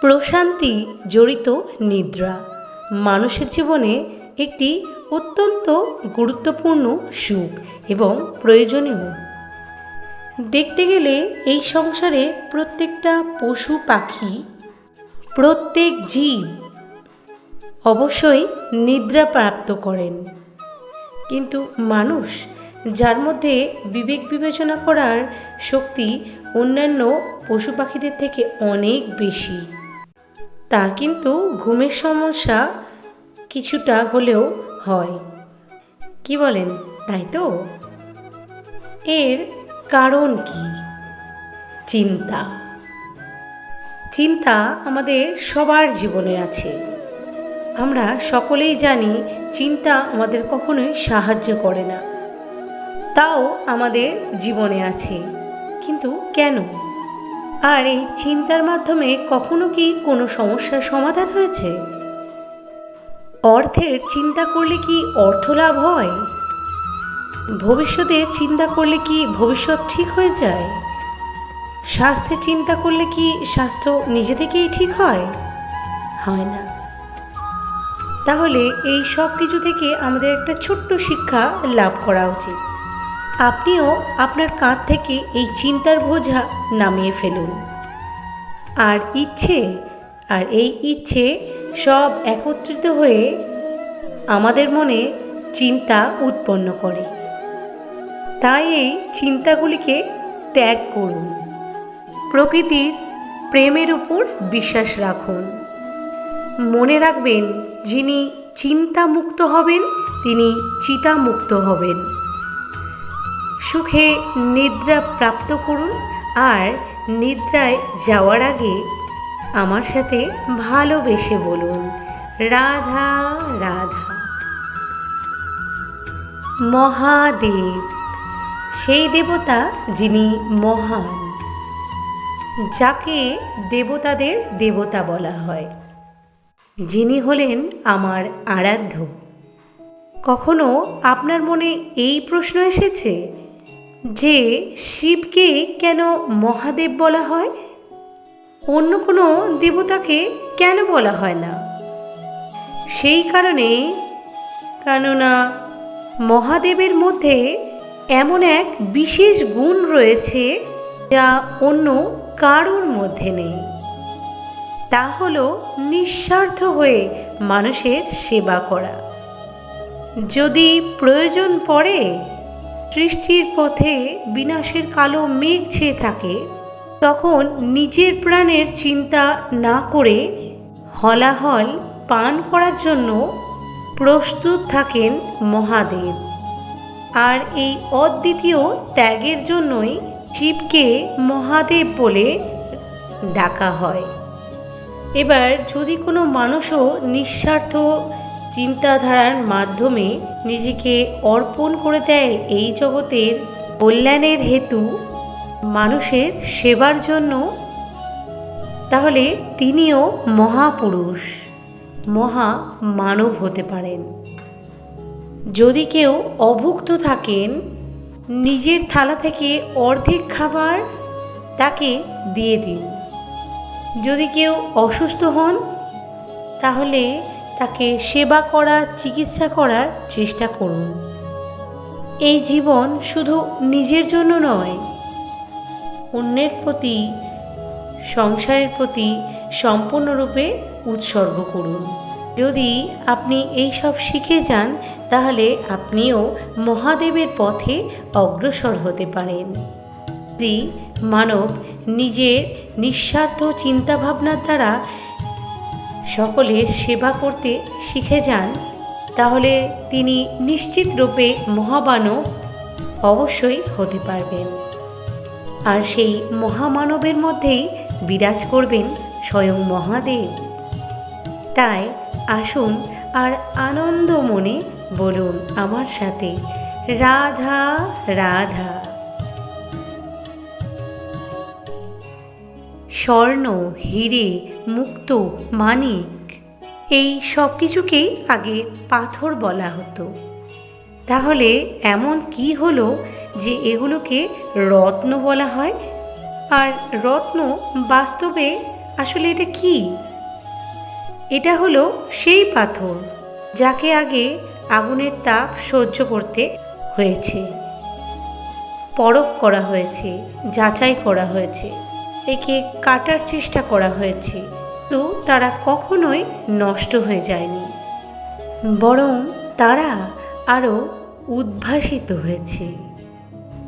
প্রশান্তি জড়িত নিদ্রা। মানুষের জীবনে একটি অত্যন্ত গুরুত্বপূর্ণ সুখ এবং প্রয়োজনীয়। দেখতে গেলে এই সংসারে প্রত্যেকটা পশু পাখি, প্রত্যেক জীব অবশ্যই নিদ্রা প্রাপ্ত করেন। কিন্তু মানুষ যার মধ্যে বিবেক বিবেচনা করার শক্তি অন্যান্য পশু পাখিদের থেকে অনেক বেশি। তার কিন্তু ঘুমের সমস্যা কিছুটা হলেও হয়। কি বলেন, তাই তো? এর কারণ কি? চিন্তা। চিন্তা আমাদের সবার জীবনে আছে। আমরা সকলেই জানি চিন্তা আমাদের কখনোই সাহায্য করে না। তাও আমাদের জীবনে আছে। কিন্তু কেন? আর এই চিন্তার মাধ্যমে কখনো কি কোনো সমস্যার সমাধান হয়েছে? অর্থের চিন্তা করলে কি অর্থ লাভ হয়? ভবিষ্যতের চিন্তা করলে কি ভবিষ্যৎ ঠিক হয়ে যায়? স্বাস্থ্যের চিন্তা করলে কি স্বাস্থ্য নিজে থেকেই ঠিক হয়? হয় না। তাহলে এই সব কিছু থেকে আমাদের একটা ছোট্ট শিক্ষা লাভ করা উচিত। আপনিও আপনার কাঁধ থেকে এই চিন্তার বোঝা নামিয়ে ফেলুন। আর ইচ্ছে, আর এই ইচ্ছে সব একত্রিত হয়ে আমাদের মনে চিন্তা উৎপন্ন করে। তাই এই চিন্তাগুলিকে ত্যাগ করুন। প্রকৃতির প্রেমের উপর বিশ্বাস রাখুন। মনে রাখবেন, যিনি চিন্তা মুক্ত হবেন, তিনি চিতা মুক্ত হবেন। সুখে নিদ্রা প্রাপ্ত করুন আর নিদ্রায় যাওয়ার আগে আমার সাথে ভালোবেসে বলুন, রাধা রাধা। মহাদেব, সেই দেবতা যিনি মহান, যাকে দেবতাদের দেবতা বলা হয়। যিনি হলেন আমার আরাধ্য। কখনো আপনার মনে এই প্রশ্ন এসেছে? যে শিবকে কেন মহাদেব বলা হয়? অন্য কোনো দেবতাকে কেন বলা হয় না? সেই কারণে, কেননা মহাদেবের মধ্যে এমন এক বিশেষ গুণ রয়েছে যা অন্য কারোর মধ্যে নেই। তা হলো নিঃস্বার্থ হয়ে মানুষের সেবা করা। যদি প্রয়োজন পড়ে সৃষ্টির পথে বিনাশের কালো মেঘ ছেয়ে থাকে, তখন নিজের প্রাণের চিন্তা না করে হলাহল পান করার জন্য প্রস্তুত থাকেন মহাদেব। আর এই অদ্বিতীয় ত্যাগের জন্যই শিবকে মহাদেব বলে ডাকা হয়। এবার যদি কোনো মানুষও নিঃস্বার্থ চিন্তাধারার মাধ্যমে নিজেকে অর্পণ করে দেয় এই জগতের কল্যাণের হেতু মানুষের সেবার জন্য, তাহলে তিনিও মহাপুরুষ মহা মানব হতে পারেন। যদি কেউ অভুক্ত থাকেন, নিজের থালা থেকে অর্ধেক খাবার তাকে দিয়ে দিন। যদি কেউ অসুস্থ হন, তাহলে তাকে সেবা করা, চিকিৎসা করার চেষ্টা করুন। এই জীবন শুধু নিজের জন্য নয়, অন্যের প্রতি, সংসারের প্রতি সম্পূর্ণরূপে উৎসর্গ করুন। যদি আপনি এই সব শিখে যান, তাহলে আপনিও মহাদেবের পথে অগ্রসর হতে পারেন। যদি মানব নিজের নিঃস্বার্থ চিন্তাভাবনার দ্বারা সকলের সেবা করতে শিখে যান, তাহলে তিনি নিশ্চিত রূপে অবশ্যই হতে পারবেন। আর সেই মহামানবের মধ্যেই বিরাজ করবেন স্বয়ং মহাদেব। তাই আসুন আর আনন্দ মনে বলুন আমার সাথে। রাধা রাধা। স্বর্ণ, হিরে, মুক্ত, মানিক। এই সব কিছুকেই আগে পাথর বলা হতো। তাহলে এমন কি হলো যে এগুলোকে রত্ন বলা হয়? আর রত্ন বাস্তবে আসলে এটা কি? এটা হলো সেই পাথর যাকে আগে আগুনের তাপ সহ্য করতে হয়েছে। পরখ করা হয়েছে, যাচাই করা হয়েছে। একে কাটার চেষ্টা করা হয়েছে, তো তারা কখনোই নষ্ট হয়ে যায়নি। বরং তারা আরও উদ্ভাসিত হয়েছে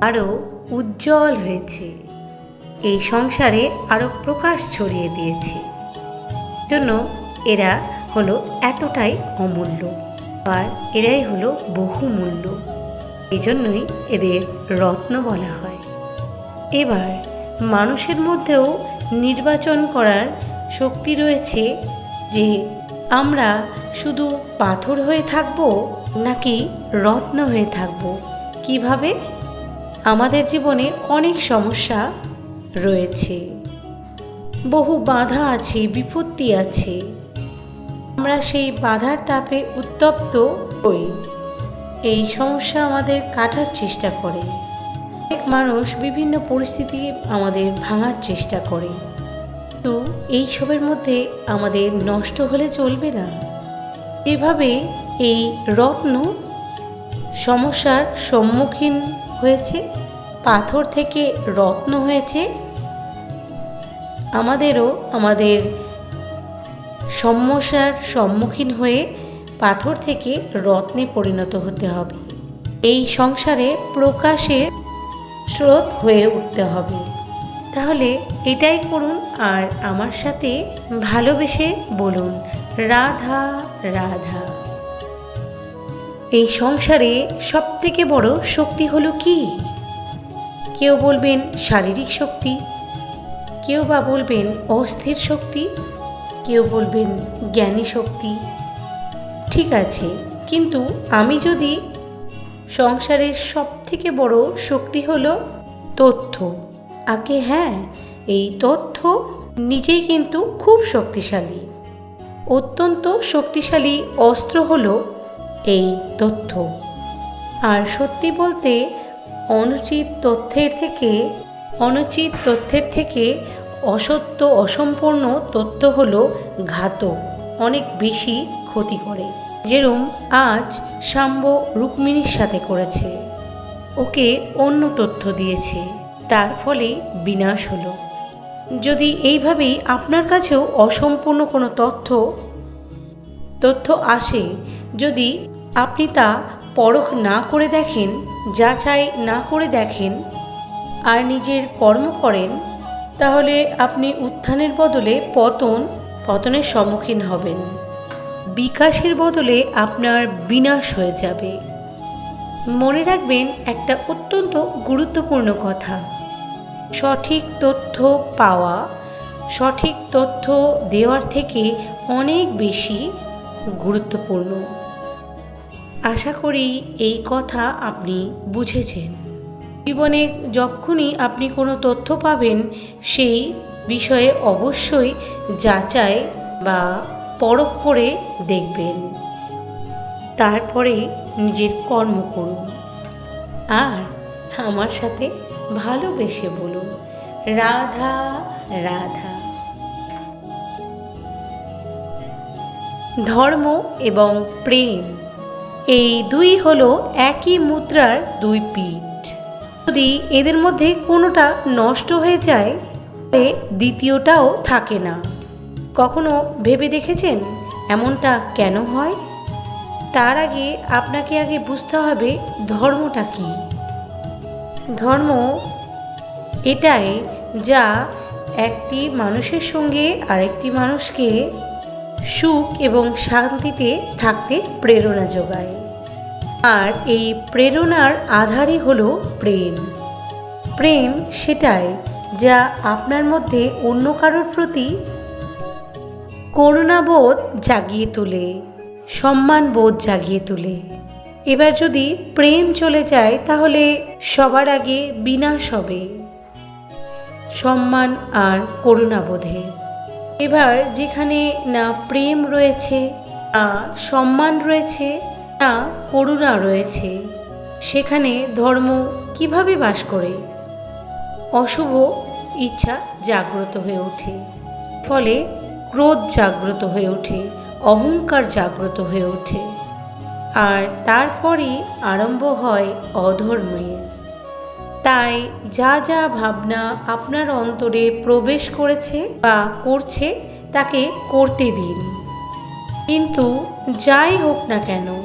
আরও উজ্জ্বল হয়েছে। এই সংসারে আরও প্রকাশ ছড়িয়ে দিয়েছে। জন্য এরা হলো এতটাই অমূল্য, আর এরাই হলো বহুমূল্য। এই জন্যই এদের রত্ন বলা হয়। এবার মানুষের মধ্যেও নির্বাচন করার শক্তি রয়েছে যে আমরা শুধু পাথর হয়ে থাকব নাকি রত্ন হয়ে থাকব। কীভাবে? আমাদের জীবনে অনেক সমস্যা রয়েছে। বহু বাধা আছে, বিপত্তি আছে। আমরা সেই বাধার তাপে উত্তপ্ত হই। এই সমস্যা আমাদের কাটার চেষ্টা করে। মানুষ বিভিন্ন পরিস্থিতি আমাদের ভাঙার চেষ্টা করে। তো এইসবের মধ্যে আমাদের নষ্ট হলে চলবে না। এভাবে এই রত্ন সমস্যার সম্মুখীন হয়েছে, পাথর থেকে রত্ন হয়েছে। আমাদেরও আমাদের সমস্যার সম্মুখীন হয়ে পাথর থেকে রত্নে পরিণত হতে হবে। এই সংসারে প্রকাশের স্রোত হয়ে উঠতে হবে। তাহলে এটাই করুন আর আমার সাথে ভালোবেসে বলুন, রাধা রাধা। এই সংসারে সব থেকে বড় শক্তি হলো কি? কেউ বলবেন শারীরিক শক্তি, কেউ বা বলবেন অস্থির শক্তি, কেউ বলবেন জ্ঞানী শক্তি। ঠিক আছে, কিন্তু আমি যদি সংসারের সব থেকে বড় শক্তি হলো তথ্য। আগে হ্যাঁ এই তথ্য নিজেই কিন্তু খুব শক্তিশালী। অত্যন্ত শক্তিশালী অস্ত্র হলো এই তথ্য। আর সত্যি বলতে, অনুচিত তথ্যের থেকে, অনুচিত তথ্যের থেকে অসত্য, অসম্পূর্ণ তথ্য হলো ঘাতক, অনেক বেশি ক্ষতি করে। যেরম আজ শাম্ব রুক্মিণীর সাথে করেছে। ওকে অন্য তথ্য দিয়েছে। তার ফলে বিনাশ হলো। যদি এইভাবেই আপনার কাছেও অসম্পূর্ণ কোনো তথ্য তথ্য আসে, যদি আপনি তা পরখ না করে দেখেন, যাচাই না করে দেখেন, আর নিজের কর্ম করেন, তাহলে আপনি উত্থানের বদলে পতন, পতনের সম্মুখীন হবেন। বিকাশের বদলে আপনার বিনাশ হয়ে যাবে। মনে রাখবেন, একটা অত্যন্ত গুরুত্বপূর্ণ কথা। সঠিক তথ্য পাওয়া, সঠিক তথ্য দেওয়ার থেকে অনেক বেশি গুরুত্বপূর্ণ। আশা করি এই কথা আপনি বুঝেছেন। জীবনে যখনই আপনি কোনো তথ্য পাবেন, সেই বিষয়ে অবশ্যই যাচাই বা পরখ করে দেখবেন। তারপরে নিজের কর্ম করুন। আর আমার সাথে ভালোবেসে বলুন, রাধা রাধা। ধর্ম এবং প্রেম, এই দুই হলো একই মুদ্রার দুই পিঠ। যদি এদের মধ্যে কোনোটা নষ্ট হয়ে যায় দ্বিতীয়টাও থাকে না। কখনো ভেবে দেখেছেন? এমনটা কেন হয়? তার আগে আপনাকে আগে বুঝতে হবে ধর্মটা কি। ধর্ম এটাই যা একটি মানুষের সঙ্গে আরেকটি মানুষকে সুখ এবং শান্তিতে থাকতে প্রেরণা যোগায়। আর এই প্রেরণার আধারই হলো প্রেম। প্রেম সেটাই যা আপনার মধ্যে অন্য কারোর প্রতি করুণাবোধ জাগিয়ে তোলে, সম্মানবোধ জাগিয়ে তোলে। এবার যদি প্রেম চলে যায়, তাহলে সবার আগে বিনাশ হবে। সম্মান আর করুণাবোধে। এবার যেখানে না প্রেম রয়েছে, না সম্মান রয়েছে, না করুণা রয়েছে, সেখানে ধর্ম কীভাবে বাস করে? অশুভ ইচ্ছা জাগ্রত হয়ে ওঠে। ফলে ক্রোধ জাগ্রত হয়ে ওঠে, অহংকার জাগ্রত হয়ে ওঠে। আর তারপরই আরম্ভ হয় অধর্মের। তাই যা যা ভাবনা আপনার অন্তরে প্রবেশ করেছে বা করছে, তাকে করতে দিন। কিন্তু যাই হোক না কেন,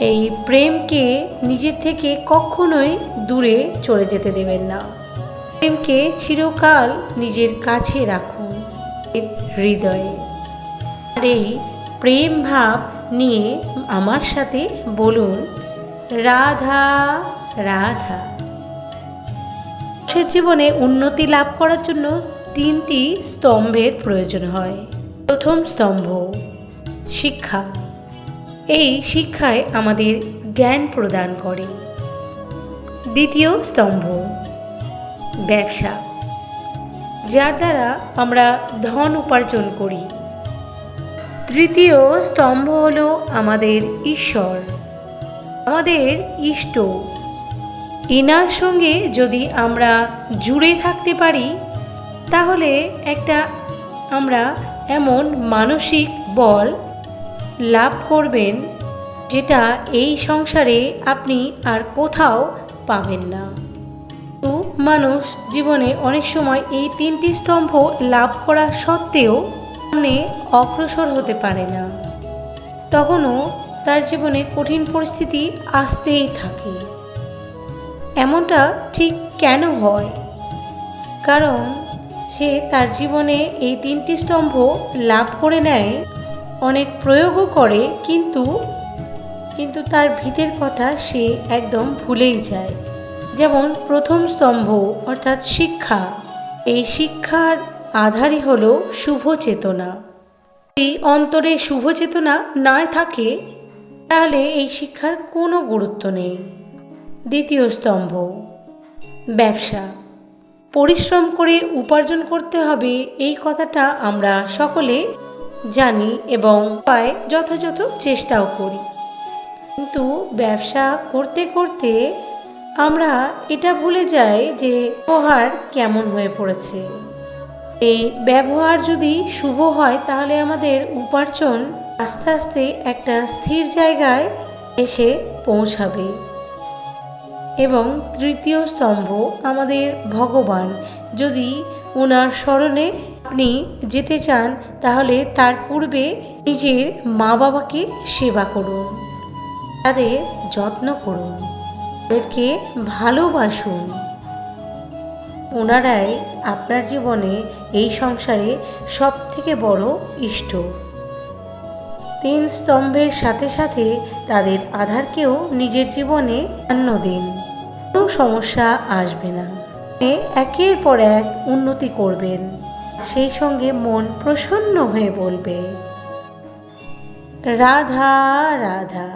এই প্রেমকে নিজের থেকে কখনোই দূরে চলে যেতে দেবেন না। প্রেমকে চিরকাল নিজের কাছে রাখুন। হৃদয়ে। আর এই প্রেম ভাব নিয়ে আমার সাথে বলুন, রাধা রাধা। মানুষের জীবনে উন্নতি লাভ করার জন্য তিনটি স্তম্ভের প্রয়োজন হয়। প্রথম স্তম্ভ, শিক্ষা। এই শিক্ষায় আমাদের জ্ঞান প্রদান করে। দ্বিতীয় স্তম্ভ, ব্যবসা। যার দ্বারা আমরা ধন উপার্জন করি। তৃতীয় স্তম্ভ হল আমাদের ঈশ্বর। আমাদের ইষ্ট। ইনার সঙ্গে যদি আমরা জুড়ে থাকতে পারি, তাহলে একটা আমরা এমন মানসিক বল লাভ করবেন, যেটা এই সংসারে আপনি আর কোথাও পাবেন না। মানুষ জীবনে অনেক সময় এই তিনটি স্তম্ভ লাভ করা সত্ত্বেও সামনে অগ্রসর হতে পারে না। তখনও তার জীবনে কঠিন পরিস্থিতি আসতেই থাকে। এমনটা ঠিক কেন হয়? কারণ সে তার জীবনে এই তিনটি স্তম্ভ লাভ করে নেয়, অনেক প্রয়োগও করে কিন্তু কিন্তু তার ভিতের কথা সে একদম ভুলেই যায়। যেমন প্রথম স্তম্ভ, অর্থাৎ শিক্ষা। এই শিক্ষার আধারই হল শুভ চেতনা যদি অন্তরে শুভ চেতনা না থাকে, তাহলে এই শিক্ষার কোনো গুরুত্ব নেই। দ্বিতীয় স্তম্ভ, ব্যবসা। পরিশ্রম করে উপার্জন করতে হবে, এই কথাটা আমরা সকলে জানি এবং পায় যথাযথ চেষ্টাও করি। কিন্তু ব্যবসা করতে করতে আমরা এটা ভুলে যাই যে ব্যবহার কেমন হয়ে পড়েছে। এই ব্যবহার যদি শুভ হয়, তাহলে আমাদের উপার্জন আস্তে আস্তে একটা স্থির জায়গায় এসে পৌঁছাবে। এবং তৃতীয় স্তম্ভ, আমাদের ভগবান। যদি ওনার স্মরণে আপনি যেতে চান, তাহলে তার পূর্বে নিজের মা বাবাকে সেবা করুন। তাদের যত্ন করুন। তাদেরকে ভালোবাসুন। ওনারাই আপনার জীবনে এই সংসারে সব থেকে বড় ইষ্ট। তিন স্তম্ভের সাথে সাথে তাদের আধারকেও নিজের জীবনে অন্য দিন। কোনো সমস্যা আসবে না। একের পর এক উন্নতি করবেন। সেই সঙ্গে মন প্রসন্ন হয়ে বলবে, রাধা রাধা।